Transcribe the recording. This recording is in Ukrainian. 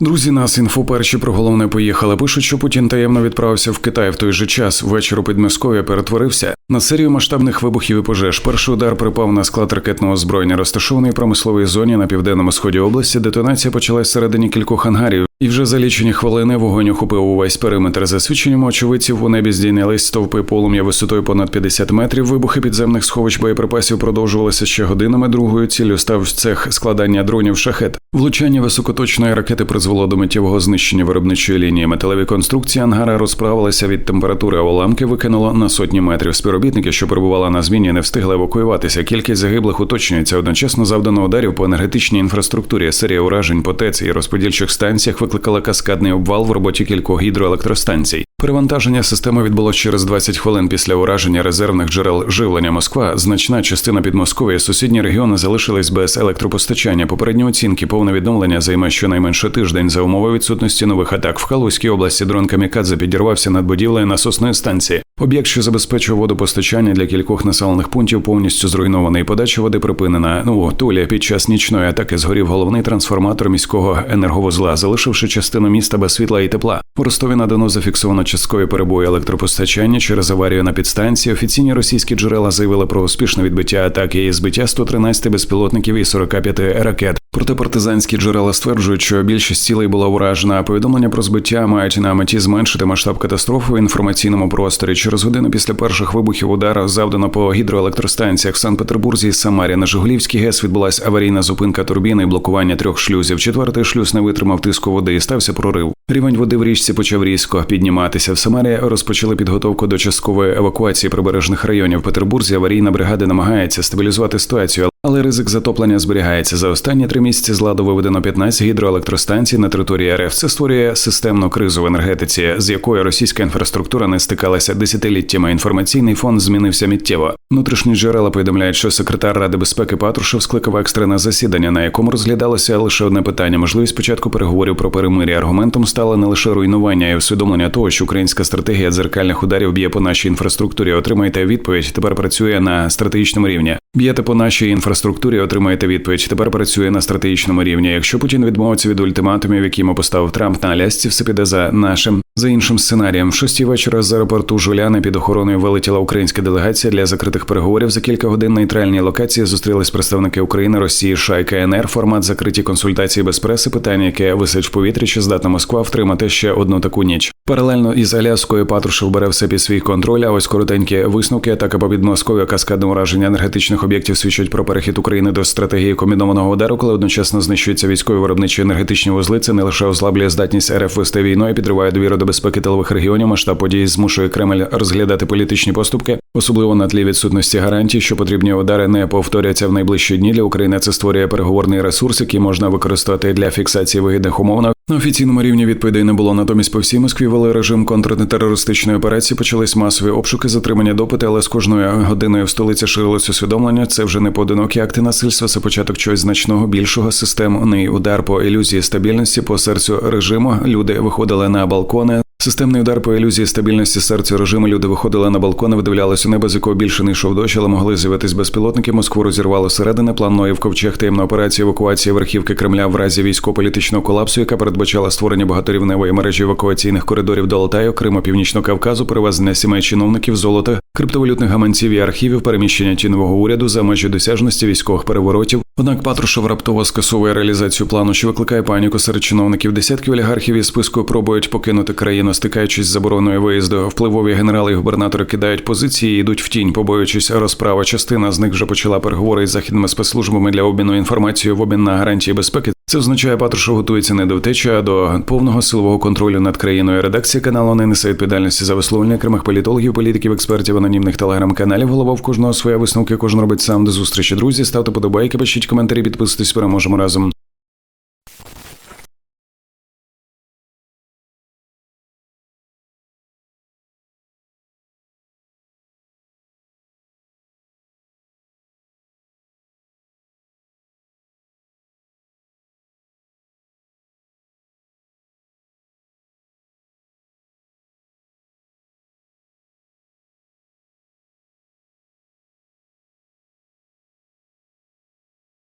Друзі, нас інфо перші про головне поїхали. Пишуть, що Путін таємно відправився в Китай в той же час. Вечір у Підмосков'я перетворився на серію масштабних вибухів і пожеж. Перший удар припав на склад ракетного озброєння, розташований в промисловій зоні на південному сході області. Детонація почалась всередині кількох ангарів. І вже за лічені хвилини вогонь охопив увесь периметр. За свідченнями очевидців у небі здійнялись стовпи полум'я висотою понад 50 метрів. Вибухи підземних сховищ боєприпасів продовжувалися ще годинами. Другою ціллю став цех складання дронів шахет. Влучання високоточної ракети призвело до миттєвого знищення виробничої лінії. Металеві конструкції ангара розправилися від температури, а уламки викинуло на сотні метрів. Співробітники, що перебували на зміні, не встигли евакуюватися. Кількість загиблих уточнюється. Одночасно завдано ударів по енергетичній інфраструктурі. Серія уражень по ТЕЦ і розподільчих станціях викликала каскадний обвал в роботі кількох гідроелектростанцій. Перевантаження системи відбулося через 20 хвилин після ураження резервних джерел живлення Москва. Значна частина Підмосков'я, сусідні регіони залишились без електропостачання. Попередні оцінки повне відновлення займе щонайменше тиждень за умови відсутності нових атак. В Халузькій області дрон Камікадзе підірвався над будівлею насосної станції. Об'єкт, що забезпечував водопостачання для кількох населених пунктів, повністю зруйнований. Подача води припинена. Ну у Тулі під час нічної атаки згорів головний трансформатор міського енерговузла, залишивши частину міста без світла і тепла. У Ростові на Дону зафіксовано часткові перебої електропостачання через аварію на підстанції. Офіційні російські джерела заявили про успішне відбиття атаки і збиття 113 безпілотників і 45 ракет. Проте партизанські джерела стверджують, що більшість цілей була уражена. Повідомлення про збиття мають на меті зменшити масштаб катастрофи в інформаційному просторі. Через годину після перших вибухів удара завдано по гідроелектростанціях в Санкт-Петербурзі і Самарі. На Жигулівській ГЕС відбулася аварійна зупинка турбіни і блокування трьох шлюзів. Четвертий шлюз не витримав тиску води і стався прорив. Рівень води в річці почав різко підніматися. В Самарі розпочали підготовку до часткової евакуації прибережних районів. В Петербурзі аварійна бригада намагається стабілізувати ситуацію, але ризик затоплення зберігається. За останні три місяці з ладу виведено 15 гідроелектростанцій на території РФ. Це створює системну кризу в енергетиці, з якою російська інфраструктура не стикалася десятиліттями. Інформаційний фон змінився миттєво. Внутрішні джерела повідомляють, що секретар Ради безпеки Патрушев скликав екстрене засідання, на якому розглядалося лише одне питання: можливість початку переговорів про перемир'я. Аргументом стало не лише руйнування і усвідомлення того, що українська стратегія дзеркальних ударів б'є по нашій інфраструктурі. Отримаєте відповідь. Тепер працює на стратегічному рівні. Б'єте по нашій інфраструктурі, отримаєте відповідь. Тепер працює на стратегічному рівні. Якщо Путін відмовиться від ультиматумів, які йому поставив Трамп на Алясці, все піде за нашим за іншим сценарієм. В шостій вечора з аеропорту Жуляни під охороною вилетіла українська делегація для закритих переговорів. За кілька годин на нейтральній локації зустрілись представники України, Росії, США і КНР. Формат закриті консультації без преси. Питання, яке висить в повітрі, чи здатна Москва втримати ще одну таку ніч. Паралельно із Аляскою Патрушев бере все під свій контроль. А ось коротенькі висновки атака по Підмосков'я, каскадне ураження енергетичних об'єктів свідчать про перехід України до стратегії комбінованого удару, коли одночасно знищуються військові виробничі енергетичні вузли. Це не лише ослаблює здатність РФ вести війною, підриває довіру до безпеки тилових регіонів. Масштаб подій змушує Кремль розглядати політичні поступки, особливо на тлі відсутності гарантій, що потрібні удари не повторяться в найближчі дні. Для України це створює переговорний ресурс, який можна використати для фіксації вигідних умов. На офіційному рівні відповідей не було. Натомість по всій Москві вели режим контртерористичної операції. Почались масові обшуки, затримання допити, але з кожною годиною в столиці ширилось усвідомлення. Це вже не поодинокі акти насильства. Це початок чогось значного більшого системний удар по ілюзії стабільності по серцю режиму. Люди виходили на балкони. Системний удар по ілюзії стабільності серця режиму. Люди виходили на балкони, видивлялися небо, з якого більше не йшов дощ, але могли з'явитись безпілотники. Москву розірвало середини. план в ковчег таємна операція евакуації верхівки Кремля в разі військово-політичного колапсу, яка передбачала створення багаторівневої мережі евакуаційних коридорів до Латаю, Криму, Північного Кавказу, перевезення сімей чиновників, золота, криптовалютних гаманців і архівів, переміщення тіньового уряду за межі досяжності військових переворотів. Однак Патрушев раптово скасовує реалізацію плану, що викликає паніку серед чиновників. Десятки олігархів із списку пробують покинути країну, стикаючись з забороною виїзду. Впливові генерали і губернатори кидають позиції, і йдуть в тінь, побоюючись розправи. Частина з них вже почала переговори із західними спецслужбами для обміну інформацією в обмін на гарантії безпеки. Це означає, Патрушев готується не до втечі, а до повного силового контролю над країною. Редакція каналу не несе відповідальності за висловлення окремих політологів, політиків, експертів, анонімних телеграм-каналів. Голова в кожного своя висновки. Кожен робить сам до зустрічі. Друзі, ставте подобайки, пишіть коментарі, підписуйтесь. Переможемо разом.